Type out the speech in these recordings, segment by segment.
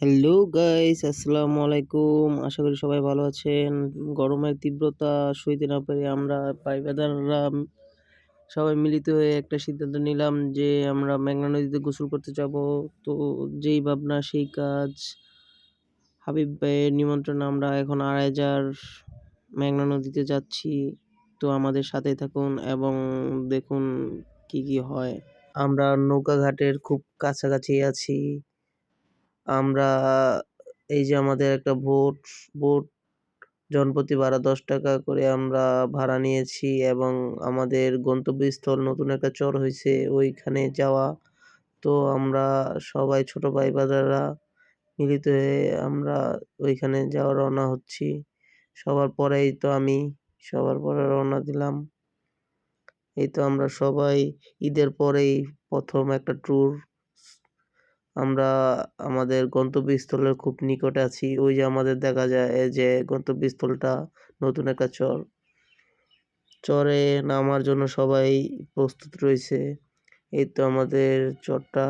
Hello guys আসসালামু আলাইকুম আশা করি সবাই ভালো আছেন। গরমের তীব্রতা সইতে না পেরে আমরা পাইবাদাররা সবাই মিলিত হয়ে একটা সিদ্ধান্ত নিলাম যে আমরা মেঘনা নদীতে গোসল করতে যাব। তো যেই ভাবনা, সেই কাজ। হাবিব ভাইয়ের নিমন্ত্রণে আমরা এখন আড়াই হাজার মেঘনা নদীতে যাচ্ছি। তো আমাদের সাথে থাকুন এবং দেখুন কি কি হয়। আমরা নৌকা ঘাটের খুব কাছাকাছি আছি। আমরা এই যে আমাদের একটা বোট বোট জনপ্রতি ভাড়া দশ টাকা করে আমরা ভাড়া নিয়েছি এবং আমাদের গন্তব্যস্থল নতুন একটা চর হয়েছে ওইখানে যাওয়া। তো আমরা সবাই ছোট ভাই বাজাররা মিলিত হয়ে আমরা ওইখানে যাওয়া রওনা হচ্ছি। সবার পরেই তো আমি সবার পরে রওনা দিলাম। এই তো আমরা সবাই ঈদের পরেই প্রথম একটা ট্যুর আমরা আমাদের গন্তব্যস্থলের খুব নিকটে আছি। ওই যে আমাদের দেখা যায় যে গন্তব্যস্থলটা নতুন একটা চর। চরে নামার জন্য সবাই প্রস্তুত রয়েছে। এই তো আমাদের চরটা।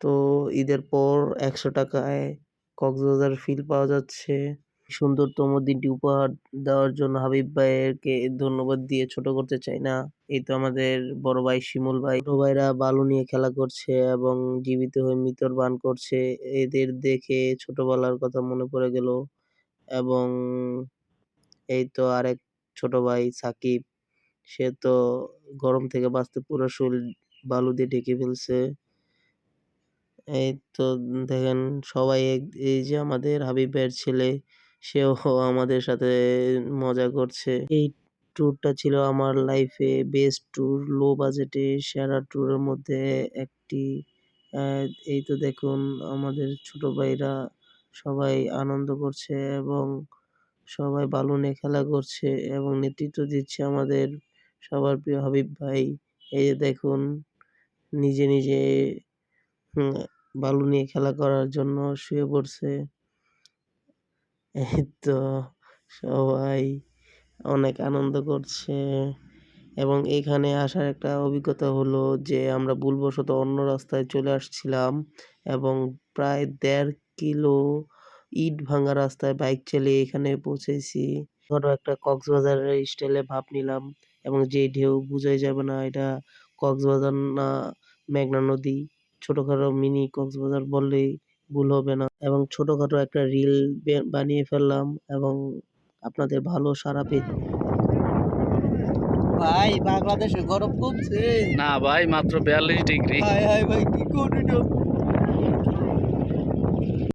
তো ঈদের পর একশো টাকায় কক্সবাজার ফিল পাওয়া যাচ্ছে। সুন্দরতম দিনটি উপহার দেওয়ার জন্য হাবিব ভাইয়েরকে ধন্যবাদ দিয়ে ছোট করতে চাই না। এই তো আমাদের বড় ভাই শিমুল ভাই। ছোট ভাইরা বালু নিয়ে খেলা করছে এবং জীবিত হয়ে মৃতর বান করছে। এদের দেখে ছোটবেলার কথা মনে পড়ে গেল এবং এই তো আরেক ছোট ভাই সাকিব, সে তো গরম থেকে বাঁচতে পুরো শরীর বালু দিয়ে ঢেকে ফেলছে। এই তো দেখেন সবাই এই যে আমাদের হাবিব ভাইয়ের ছেলে সেও আমাদের সাথে মজা করছে। এই ট্যুরটা ছিল আমার লাইফে বেস্ট ট্যুর লো বাজেটে সেরা ট্যুরের মধ্যে একটি। এই তো দেখুন, আমাদের ছোট ভাইরা সবাই আনন্দ করছে এবং সবাই বালুনে খেলা করছে এবং নেতৃত্ব দিচ্ছে আমাদের সবার প্রিয় হাবিব ভাই। এই যে দেখুন, নিজে নিজে বালু নিয়ে খেলা করার জন্য শুয়ে পড়ছে। এই তো সবাই অনেক আনন্দ করছে। এবং এখানে আসার একটা অভিজ্ঞতা হলো যে, আমরা ভুলবশত অন্য রাস্তায় চলে আসছিলাম এবং প্রায় দেড় কিলো ইট ভাঙা রাস্তায় বাইক চালিয়ে এখানে পৌঁছেছি। ধরো একটা কক্সবাজারের স্টাইলে ভাব নিলাম এবং যে ঢেউ বোঝাই যাবে না, এটা কক্সবাজার না মেঘনা নদী। ছোটখাটো মিনি কক্সবাজার বললেই ভুল হবে না। এবং ছোটখাটো একটা রিল বানিয়ে ফেললাম এবং আপনাদের ভালো সারা পেয়ে। ভাই বাংলাদেশে গরম কমছে। না ভাই মাত্র বিয়াল্লিশ ডিগ্রি। হায় হায় ভাই কি করি